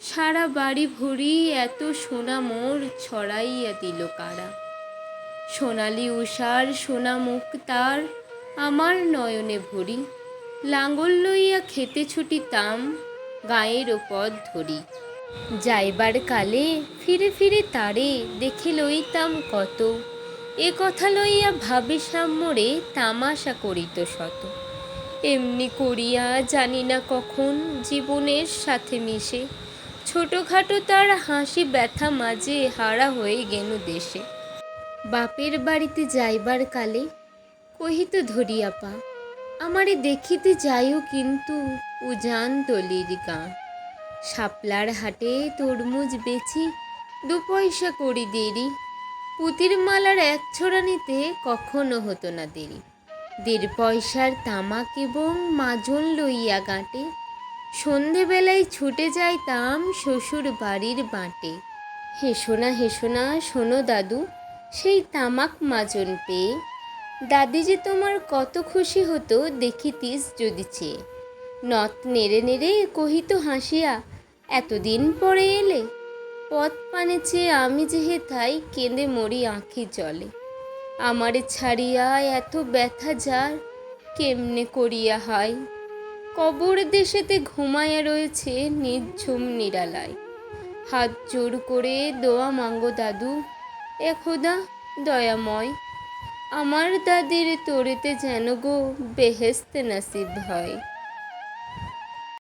সারা বাড়ি ভরি এত সোনা মোর ছড়াইয়া দিল কারা। সোনালি উষার সোনা মুখ তার আমার নয়নে ভরি। লাঙ্গল লইয়া খেতে ছুটিতাম গায়ের পথ ধরি। যাইবার কালে ফিরে ফিরে তারে দেখে লইতাম কত। এ কথা লইয়া ভাবে সাম্যরে তামাশা করিত শত। এমনি করিয়া জানি না কখন জীবনের সাথে মিশে। ছোটোখাটো তার হাসি ব্যথা মাঝে হারা হয়ে গেল দেশে। বাপের বাড়িতে যাইবার কালে কহিত ধরিয়া পা আমারে দেখিতে যাইও কিন্তু উজান তলির গাঁ। শাপলার হাটে তরমুজ বেচি, দু পয়সা করি দেরি। পুতির মালার এক ছোড়া নিতে কখনো হতো না দেরি। দেড় পয়সার তামাক এবং মাজন লইয়া গাঁটে। সন্ধেবেলায় ছুটে যাইতাম শ্বশুর বাড়ির বাঁটে। হেসোনা হেসোনা শোনো দাদু, সেই তামাক মাজন পেয়ে। দাদি যে তোমার কত খুশি হতো, দেখিতিস যদি চেয়ে। নথ নেড়ে নেড়ে কহিত হাসিয়া, এতদিন পরে এলে? পথ পানে চেয়ে আমি যে হেথাই কেঁদে মরি আঁখি জলে। আমারে ছাড়িয়া এত ব্যথা যার, কেমনে করিয়া হয়? কবর দেশেতে ঘুমায়া রয়েছে নির্ঝুম নিরালায়। হাত জোর করে দোয়া মাঙ্গো দাদু, এ খোদা, দয়াময়, আমার দাদির তোরেতে যেন গো বেহেস্তে নাসিব হয়।